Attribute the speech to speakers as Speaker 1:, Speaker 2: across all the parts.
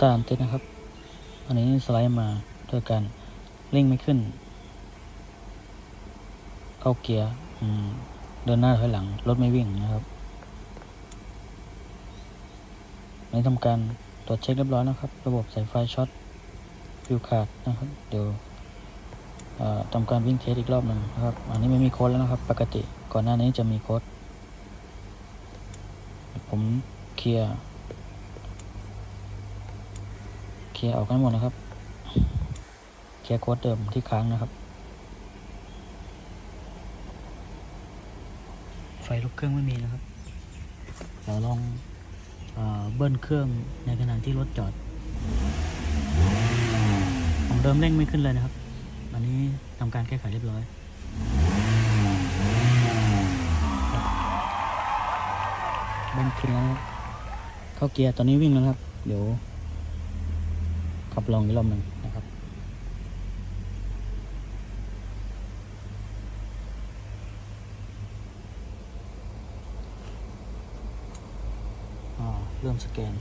Speaker 1: ตาร์อันติดนะครับ อันนี้สไลด์มาด้วยกันเร่งไม่ขึ้น เข้าเกียร์เดินหน้าถอยหลัง รถไม่วิ่งนะครับอันนี้ทำการตรวจเช็คเรียบร้อยนะครับ ระบบสายไฟช็อตฟิวขาดนะครับ เดี๋ยวทำการวิ่งเทสอีกรอบหนึ่งนะครับ อันนี้ไม่มีโค้ดแล้วนะครับ ปกติก่อนหน้านี้จะมีโค้ดผมเคลียร์ เค ลียร์ออกกันหมดนะครับ เคลียร์โค้ดเดิมที่ค้างนะครับ ไฟลุกเครื่องไม่มีนะครับเดี๋ยวลองเออเบิ้ลเครื่องในขณะที่รถจอด ของเดิมเร่งไม่ขึ้นเลยนะครับ อันนี้ทำการแก้ไขเรียบร้อยเบิ้ลขึ้นแล้วนะครับเข้าเกียร์ตอนนี้วิ่งแล้วครับ เดี๋ยว ขับลองอีกรอบหนึ่งนะครับอ่าเริ่มสแกน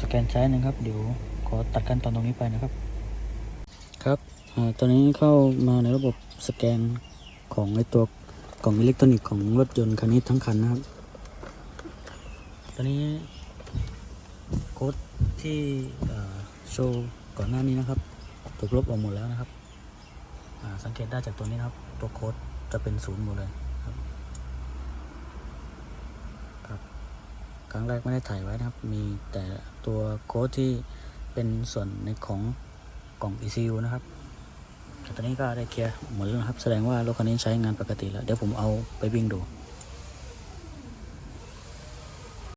Speaker 1: สแกนซ้นะครับ เดี๋ยวขอตัดขั้นตอนตรงนี้ไปนะครับ ตอนนี้เข้ามาในระบบสแกนของไอตัวกล่องอิเล็กทรอนิกส์ของรถยนต์คันนี้ทั้งคันนะครับ ตอนนี้โค้ดที่โชว์ก่อนหน้านี้นะครับ ถูกลบออกหมดแล้วนะครับสังเกตได้จากตัวนี้นะครับ ตัวโค้ดจะเป็นศูนย์หมดเลยครับครับครั้งแรกไม่ได้ถ่ายไว้นะครับ มีแต่ตัวโค้ดที่เป็นส่วนในของกล่อง ECU นะครับ แต่ตอนนี้ก็ได้เคลียร์หมดแล้วนะครับ แสดงว่ารถคันนี้ใช้งานปกติแล้ว เดี๋ยวผมเอาไปวิ่งดู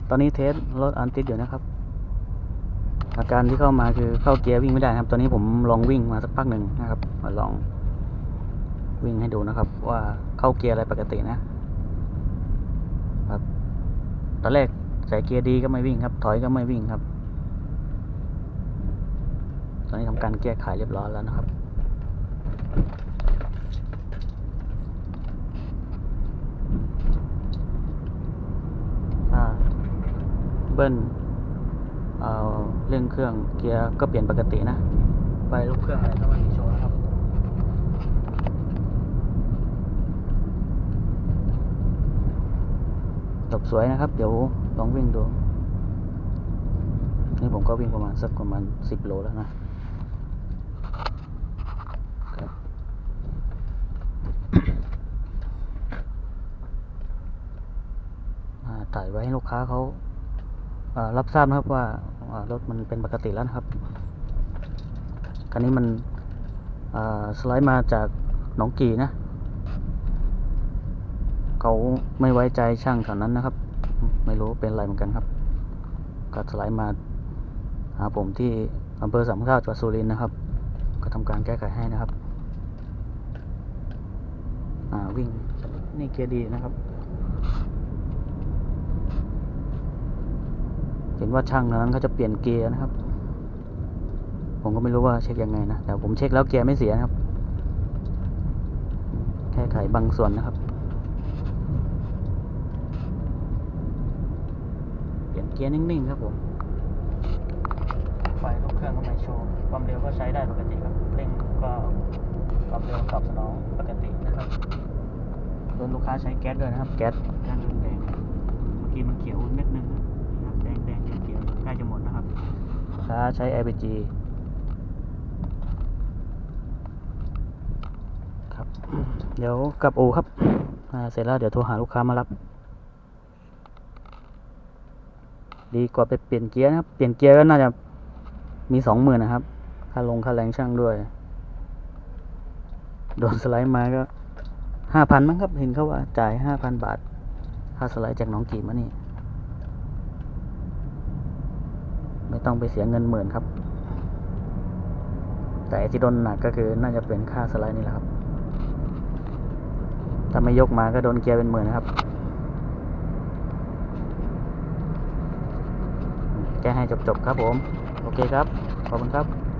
Speaker 1: ตอนนี้เทสรถอันติดอยู่นะครับ อาการที่เข้ามาคือเข้าเกียร์วิ่งไม่ได้ครับ ตอนนี้ผมลองวิ่งมาสักพักหนึ่งนะครับมาลองวิ่งให้ดูนะครับ ว่าเข้าเกียร์อะไรปกตินะครับ ตอนแรกใส่เกียร์ดีก็ไม่วิ่งครับ ถอยก็ไม่วิ่งครับ ตอนนี้ทำการแก้ไขเรียบร้อยแล้วนะครับ อ่า เบิ้ลเอาเร่งเครื่องเกียร์ก็เปลี่ยนปกตินะไฟลุกเครื่องอะไรก็ไม่มีโชว์นะครับจบสวยนะครับ เดี๋ยวลองวิ่งดู นี่ผมก็วิ่งประมาณสักประมาณสิบโลแล้วนะ ครับ อ่า ถ่ายไว้ให้ลูกค้าเขาอ่ารับทราบนะครับว่าารถมันเป็นปกติแล้วนะครับ คันนี้มันสไลด์มาจากหนองกีนะ เขาไม่ไว้ใจช่างแถวนั้นนะครับ ไม่รู้เป็นอะไรเหมือนกันครับ ก็สไลด์มาหาผมที่อำเภอสามข้าวจังหวัดสุรินทร์นะครับ ก็ทำการแก้ไขให้นะครับ วิ่งนี่เกียร์ดีนะครับ เห็นว่าช่างนั้นเขาจะเปลี่ยนเกียร์นะครับ ผมก็ไม่รู้ว่าเช็คยังไงนะ แต่ผมเช็คแล้วเกียร์ไม่เสียนะครับ แค่ไขบางส่วนนะครับ เปลี่ยนเกียร์นิ่งๆครับผม ไฟลูกเครื่องก็ไม่โชว์ความเร็วก็ใช้ได้ปกติครับเร่งก็ความเร็วตอบสนองปกตินะครับโดนลูกค้าใช้แก๊สด้วยนะครับ แก๊สแก๊สแดงๆเมื่อกี้มันเขียวนิดนึง ช้าใช้ LPG ครับ เดี๋ยวกลับอูครับ เสร็จแล้วเดี๋ยวโทรหาลูกค้ามารับ ดีกว่าไปเปลี่ยนเกียร์นะครับ เปลี่ยนเกียร์ก็น่าจะมีสองหมื่นนะครับ ค่าลงค่าแรงช่างด้วย โดนสไลด์มาก็ห้าพันมั้งครับ เห็นเขาว่าจ่ายห้าพันบาท ค่าสไลด์จากน้องกีมานี่ ไม่ต้องไปเสียเงินหมื่นครับ แต่ที่โดนหนักก็คือน่าจะเป็นค่าสไลด์นี่แหละครับ ถ้าไม่ยกมาก็โดนเกียร์เป็นหมื่นนะครับ แก้ให้จบๆครับผม โอเคครับ ขอบคุณครับ